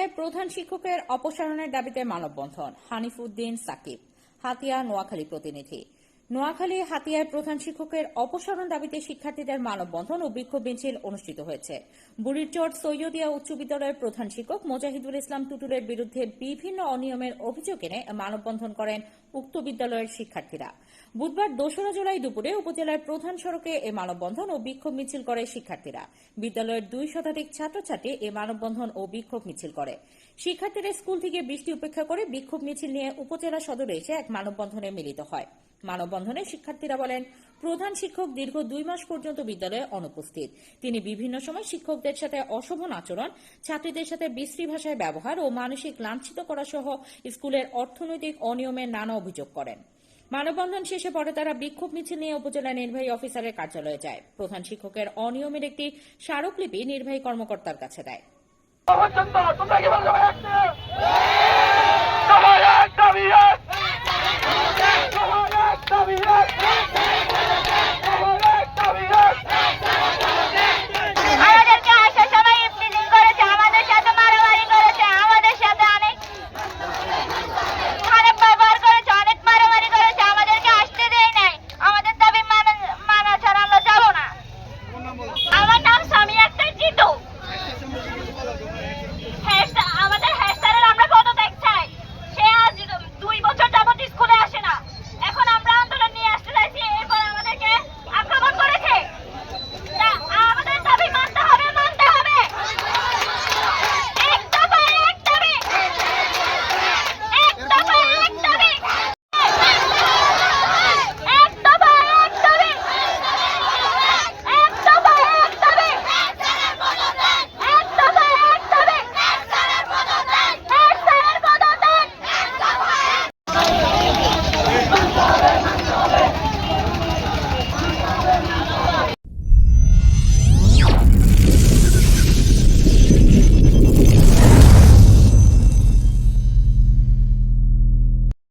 হাতিয়ায় প্রধান শিক্ষকের অপসারণের দাবিতে মানববন্ধন। হানিফ উদ্দিন সাকিব হাতিয়া নোয়াখালী প্রতিনিধি। নোয়াখালী হাতিয়ায় প্রধান শিক্ষকের অপসারণ দাবিতে শিক্ষার্থীদের মানববন্ধন ও বিক্ষোভ মিছিল অনুষ্ঠিত হয়েছে। বুড়িরচর সৈয়দিয়া উচ্চ বিদ্যালয়ের প্রধান শিক্ষক মোজাহিদুল ইসলাম টুটুলের বিরুদ্ধে বিভিন্ন অনিয়মের অভিযোগ এনে মানববন্ধন করেন উক্ত বিদ্যালয়ের শিক্ষার্থীরা। বুধবার দোসরা জুলাই দুপুরে উপজেলার প্রধান সড়কে এ মানববন্ধন ও বিক্ষোভ মিছিল করে শিক্ষার্থীরা। বিদ্যালয়ের দুই শতাধিক ছাত্রছাত্রী এ মানববন্ধন ও বিক্ষোভ মিছিল করে। শিক্ষার্থীরা স্কুল থেকে বৃষ্টি উপেক্ষা করে বিক্ষোভ মিছিল নিয়ে উপজেলা সদরে এসে এক মানববন্ধনে মিলিত হয়। মানববন্ধনে শিক্ষার্থীরা বলেন, প্রধান শিক্ষক দীর্ঘ দুই মাস পর্যন্ত বিদ্যালয়ে অনুপস্থিত। তিনি বিভিন্ন সময় শিক্ষকদের সাথে অশোভন আচরণ, ছাত্রীদের সাথে বিশ্রী ভাষায় ব্যবহার ও মানসিক লাঞ্ছিত করা সহ স্কুলের অর্থনৈতিক অনিয়মের নানা অভিযোগ করেন। মানববন্ধন শেষে পরে তারা বিক্ষোভ মিছিল নিয়ে উপজেলা নির্বাহী অফিসারের কার্যালয়ে যায়। প্রধান শিক্ষকের অনিয়মের একটি স্মারকলিপি নির্বাহী কর্মকর্তার কাছে দেয়।